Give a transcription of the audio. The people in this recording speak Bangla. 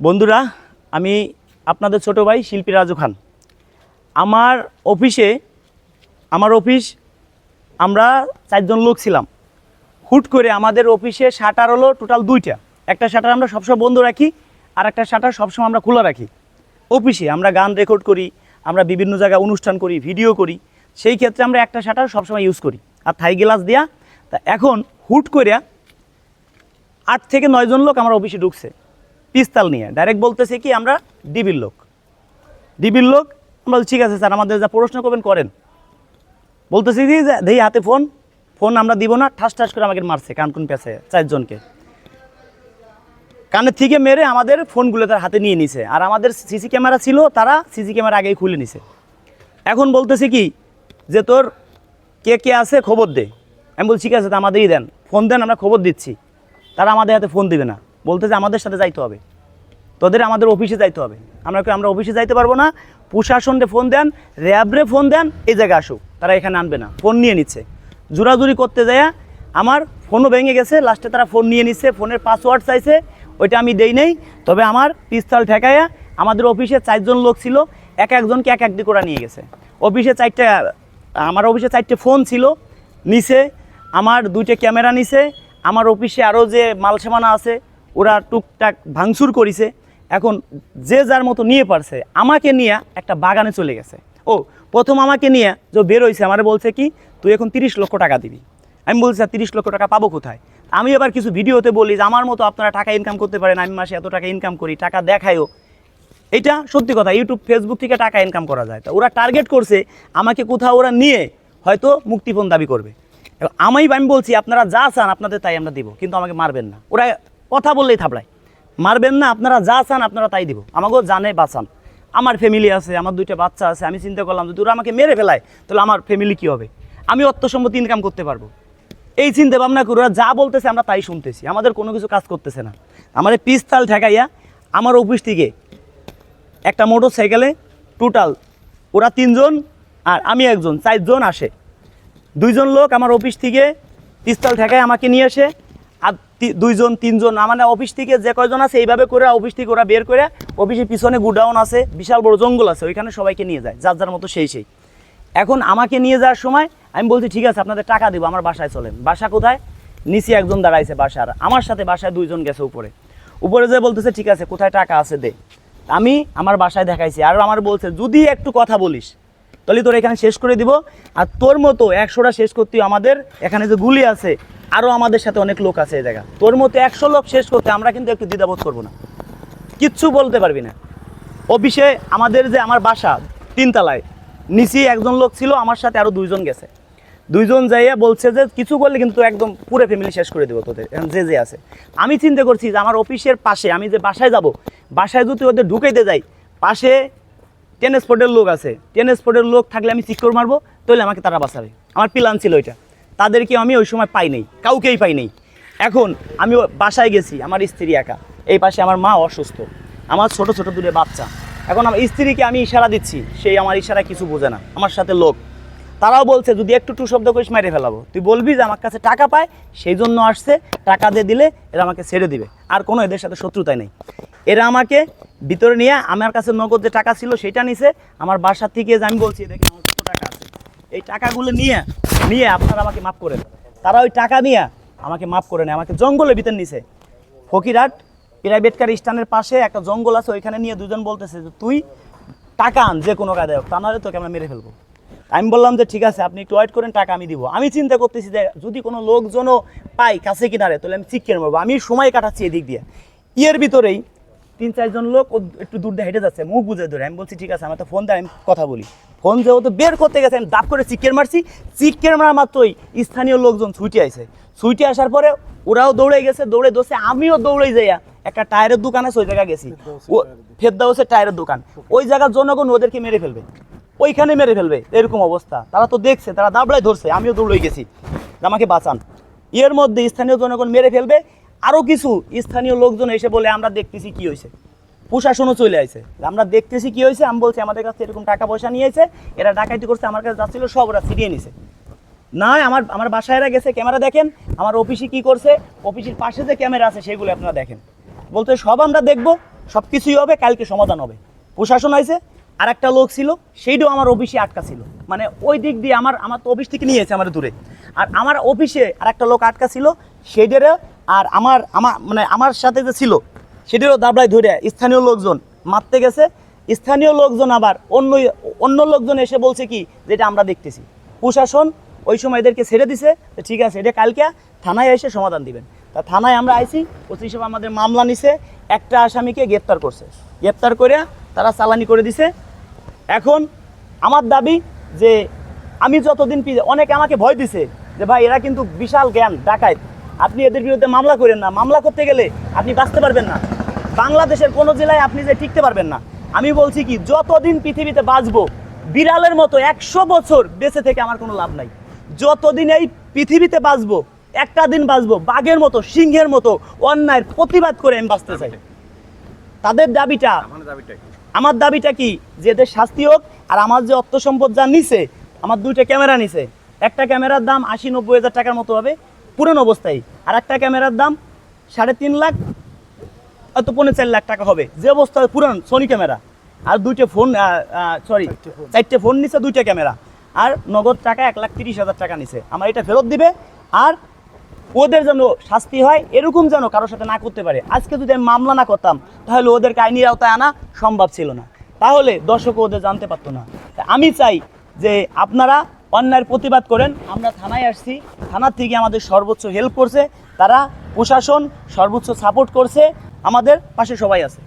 বন্ধুরা, আমি আপনাদের ছোট ভাই শিল্পী রাজু খান। আমার অফিসে, আমার অফিস, আমরা চারজন লোক ছিলাম। হুট করে আমাদের অফিসে শাটার হলো টোটাল দুইটা। একটা শাটার আমরা সবসময় বন্ধ রাখি, আর একটা শাটার সবসময় আমরা খোলা রাখি। অফিসে আমরা গান রেকর্ড করি, আমরা বিভিন্ন জায়গায় অনুষ্ঠান করি, ভিডিও করি। সেই ক্ষেত্রে আমরা একটা শাটার সবসময় ইউজ করি, আর থাই গ্লাস দেয়া। তা এখন হুট করে আট থেকে নয়জন লোক আমার অফিসে ঢুকছে। পিস্তাল নিয়ে। ডাইরেক্ট বলতেছে কি, আমরা ডিবির লোক। ডিবির লোক, আমরা ঠিক আছে স্যার, আমাদের যা প্রশ্ন করবেন, করেন। বলতেছি কি দেই হাতে ফোন। ফোন আমরা দিব না, ঠাস ঠাস করে আমাকে মারছে, কান কানকুন পেছে চারজনকে। কানে থেকে মেরে আমাদের ফোনগুলো তার হাতে নিয়ে নিছে। আর আমাদের সিসি ক্যামেরা ছিল, তারা সিসি ক্যামেরা আগেই খুলে নিছে। এখন বলতেছে কি, যে তোর কে কে আছে, খবর দে। আমি বলছি, ঠিক আছে, তা আমাদেরই দেন। ফোন দেন, আমরা খবর দিচ্ছি। তারা আমাদের হাতে ফোন দিবে না। বলতেছে আমাদের সাথে যাইতে হবে। তোদের আমাদের অফিসে যাইতে হবে। আমরা আমরা অফিসে যাইতে পারব না? প্রশাসনরে ফোন দেন, র্যাবরে ফোন দেন, এই জায়গায় আসুক। তারা এখানে আনবে না। ফোন নিয়ে নিচ্ছে। জোরাজুরি করতে যায় আমার ফোনও ভেঙে গেছে। লাস্টে তারা ফোন নিয়ে নিচ্ছে, ফোনের পাসওয়ার্ড চাইছে, ওইটা আমি দেই নেই। তবে আমার পিস্তল ঠেকাইয়া আমাদের অফিসে চারজন লোক ছিল। এক একজনকে এক এক করে নিয়ে গেছে। অফিসে চারটে আমার অফিসে চারটে ফোন ছিল। নিচে আমার দুইটা ক্যামেরা নিছে। আমার অফিসে আরও যে মাল সামানা আছে ওরা টুকটাক ভাঙচুর করেছে। এখন যে যার মতো নিয়ে পারছে, আমাকে নিয়ে একটা বাগানে চলে গেছে। ও, প্রথম আমাকে নিয়ে যে বেরোইছে আমার বলছে কি, তুই এখন তিরিশ লক্ষ টাকা দিবি। আমি বলছি স্যার তিরিশ লক্ষ টাকা পাবো কোথায়? আমি এবার কিছু ভিডিওতে বলি যে, আমার মতো আপনারা টাকা ইনকাম করতে পারেন, আমি মাসে এত টাকা ইনকাম করি, টাকা দেখায়ও। এটা সত্যি কথা ইউটিউব ফেসবুক থেকে টাকা ইনকাম করা যায়। তা ওরা টার্গেট করছে, আমাকে কোথাও ওরা নিয়ে হয়তো মুক্তিপণ দাবি করবে। আমি আমি বলছি, আপনারা যা চান, আপনাদের তাই আমরা দিব। কিন্তু আমাকে মারবেন না। ওরা কথা বললেই থাপড়ায়। মারবেন না, আপনারা যা চান আপনারা তাই দিব। আমাকেও জানে বাঁচান আমার ফ্যামিলি আছে, আমার দুইটা বাচ্চা আছে, আমি চিন্তা করলাম যদি ওরা আমাকে মেরে ফেলায়, তাহলে আমার ফ্যামিলি কী হবে? আমি অর্থ ইনকাম করতে পারব। এই চিন্তা ভাবনা করে ওরা যা বলতেছে আমরা তাই শুনতেছি। আমাদের কোনো কিছু কাজ করতেছে না। আমার পিস্তাল ঠেকাইয়া আমার অফিস থেকে একটা মোটর সাইকেলে টোটাল ওরা তিনজন আর আমি একজন, চারজন আসে। দুইজন লোক আমার অফিস থেকে পিস্তল ঠেকায় আমাকে নিয়ে আসে। দুইজন, তিনজন, না মানে অফিস থেকে যে কয়জন আছে এইভাবে করে অফিস থেকে ওরা বের করে অফিসের পিছনে গুডাউন আছে, বিশাল বড় জঙ্গল আছে, ওইখানে সবাইকে নিয়ে যায়, যার যার মতো সেই সেই। এখন আমাকে নিয়ে যাওয়ার সময় আমি বলছি, ঠিক আছে, আপনাদের টাকা দেবো, আমার বাসায় চলেন। বাসা কোথায়? নিচে একজন দাঁড়াইছে বাসার, আমার সাথে বাসায় দুইজন গেছে উপরে। উপরে যে বলতেছে, ঠিক আছে, কোথায় টাকা আছে দে। আমি আমার বাসায় দেখাইছি, আর আমার বলছে, যদি একটু কথা বলিস তাহলে তোর এখানে শেষ করে দিব। আর তোর মতো একশোটা শেষ করতে আমাদের এখানে যে গুলি আছে আরও আমাদের সাথে অনেক লোক আছে এই জায়গা। তোর মতো একশো লোক শেষ করতে আমরা কিন্তু একটু দ্বিধাবোধ করব না। কিচ্ছু বলতে পারবি না। অফিসে আমাদের যে আমার বাসা, তিনতলায় নিচে একজন লোক ছিল, আমার সাথে আরও দুইজন গেছে। দুইজন যাইয়া বলছে যে, কিছু করলে কিন্তু একদম পুরো ফ্যামিলি শেষ করে দেবো তোদের যে যে আছে। আমি চিন্তা করছি যে, আমার অফিসের পাশে আমি যে বাসায় যাব, বাসায় যদি ওদের ঢুকাইতে যাই, পাশে টেন স্পটের লোক আছে। টেন স্পটের লোক থাকলে আমি চিক্কর মারবো, তাহলে আমাকে তারা বাঁচাবে। আমার প্ল্যান ছিল ওইটা তাদেরকে আমি ওই সময় পাই নাই, কাউকেই পাই নাই। এখন আমি বাসায় গেছি, আমার স্ত্রী একা। এই পাশে আমার মা অসুস্থ। আমার ছোট ছোট দূরে বাচ্চা। এখন আমার স্ত্রীকে আমি ইশারা দিচ্ছি সেই আমার ইশারা কিছু বোঝে না, আমার সাথে লোক। তারাও বলছে, যদি একটু টু শব্দ করিস মেরে ফেলাবো। তুই বলবি যে আমার কাছে টাকা পায়, সেই জন্য আসছে, টাকা দিয়ে দিলে এরা আমাকে ছেড়ে দিবে। আর কোনো এদের সাথে শত্রুতাই নেই। এরা আমাকে ভিতরে নিয়ে আমার কাছে নগদ যে টাকা ছিল সেটা নিছে, আমার বাসার থেকে আমি বলছি দেখি আমার কত টাকা আছে। এই টাকাগুলো নিয়ে নিয়ে আপনারা আমাকে মাফ করেন তারা ওই টাকা নিয়ে আমাকে মাফ করে নেয়, আমাকে জঙ্গলের ভিতর নিছে। ফকিরহাট প্রাইভেট কার স্ট্যান্ডের পাশে একটা জঙ্গল আছে, ওইখানে নিয়ে দুজন বলতেছে যে, তুই টাকা আন যে কোনো কাজে হোক, তা নাহলে তোকে আমরা মেরে ফেলব। আমি বললাম যে, ঠিক আছে, আপনি একটু ওয়েট করেন, টাকা আমি দিব। আমি চিন্তা করতেছি যে, যদি কোনো লোকজনও পাই কাছে কিনারে, তাহলে আমি চিকেন মারবো আমি সময় কাটাচ্ছি এদিক দিয়ে। ইয়ের ভিতরেই তিন চারজন লোক ও একটু দূর দিয়ে হেঁটে যাচ্ছে মুখ বুঝে ধরে। আমি বলছি ঠিক আছে আমার তো ফোন দেয় আমি কথা বলি। ফোন যেহেতু বের করতে গেছে আমি দাপ করে চিকেন মারছি। চিকেন মারা মাত্রই স্থানীয় লোকজন ছুটে আসে ছুটে আসার পরে ওরাও দৌড়ে গেছে দৌড়ে দোষে আমিও দৌড়ে যাইয়া একটা টায়ারের দোকান আছে ওই জায়গায় গেছি। ও ফেরদাউসের টায়ারের দোকান। ওই জায়গার জনগণ ওদেরকে মেরে ফেলবে। ওইখানে মেরে ফেলবে এরকম অবস্থা। তারা তো দেখছে তারা দাবড়ায় ধরছে আমিও দৌড়ে গেছি। আমাকে বাঁচান। এর মধ্যে স্থানীয় জনগণ মেরে ফেলবে। আরও কিছু স্থানীয় লোকজন এসে বলে, আমরা দেখতেছি কি হয়েছে। প্রশাসনও চলে আসে আমরা দেখতেছি কি হয়েছে। আমি বলছি, আমাদের কাছে এরকম টাকা পয়সা নিয়েছে। এরা ডাকাতি করছে, আমার কাছে যাচ্ছিল, সব ওরা ছিনিয়ে নিছে। না, আমার আমার বাসায় এরা গেছে, ক্যামেরা দেখেন। আমার অফিসে কি করছে, অফিসের পাশে যে ক্যামেরা আছে, সেগুলো আপনারা দেখেন। বলতে, সব আমরা দেখব সব কিছুই হবে, কালকে সমাধান হবে। প্রশাসন হয়েছে আর একটা লোক ছিল সেইটাও আমার অফিসে আটকা ছিল। মানে ওই দিক দিয়ে আমার আমার তো অফিস থেকে নিয়েছে আমার দূরে। আর আমার অফিসে আর একটা লোক আটকা ছিল সেইটারও আর আমার আমার মানে আমার সাথে যে ছিল, সেটারও দাবড়ায় ধরে স্থানীয় লোকজন মারতে গেছে। স্থানীয় লোকজন আবার অন্য অন্য লোকজন এসে বলছে কি যেটা আমরা দেখতেছি। প্রশাসন ওই সময় এদেরকে ছেড়ে দিছে ঠিক আছে, এটা কালকে থানায় এসে সমাধান দিবেন। তা থানায় আমরা আইছি, ওসি হিসেবে আমাদের মামলা নিছে, একটা আসামিকে গ্রেপ্তার করছে। গ্রেপ্তার করে তারা চালানি করে দিছে। এখন আমার দাবি যে আমি যতদিন অনেকে আমাকে ভয় দিছে, যে ভাই এরা কিন্তু বিশাল জ্ঞান ডাকায় আপনি এদের বিরুদ্ধে মামলা করেন না। মামলা করতে গেলে আপনি বাঁচতে পারবেন না। বাংলাদেশের কোনো জেলায় আপনি যে টিকতে পারবেন না। আমি বলছি কি যতদিন পৃথিবীতে বাঁচবো বিড়ালের মতো একশো বছর বেঁচে থেকে আমার কোনো লাভ নাই। যতদিন এই পৃথিবীতে বাঁচবো একটা দিন বাঁচবো বাঘের মতো সিংহের মতো অন্যায়ের প্রতিবাদ করে আমি বাঁচতে চাই। তাদের দাবিটা আমার দাবিটা কি যে এদের শাস্তি হোক আর আমার যে অর্থ সম্পদ যা নিছে আমার দুইটা ক্যামেরা নিছে। একটা ক্যামেরার দাম আশি নব্বই হাজার টাকার মতো হবে পুরনো অবস্থায়। আর একটা ক্যামেরার দাম সাড়ে তিন লাখ হয়তো পনেরো চার লাখ টাকা হবে। যে অবস্থায় পুরান সোনি ক্যামেরা। আর দুইটা ফোন সরি চারটে ফোন। নিছে দুইটা ক্যামেরা। আর নগদ টাকা এক লাখ তিরিশ হাজার টাকা নিছে। আমার এটা ফেরত দিবে। আর ওদের যেন শাস্তি হয় এরকম যেন কারোর সাথে না করতে পারে। আজকে যদি আমি মামলা না করতাম তাহলে ওদেরকে আইনের আওতায় আনা সম্ভব ছিল না। তাহলে দর্শক ওদের জানতে পারতো না। আমি চাই যে আপনারা অন্যায়ের প্রতিবাদ করেন। আমরা থানায় আসছি। থানার থেকে আমাদের সর্বোচ্চ হেল্প করছে। তারা প্রশাসন সর্বোচ্চ সাপোর্ট করছে। আমাদের পাশে সবাই আছে।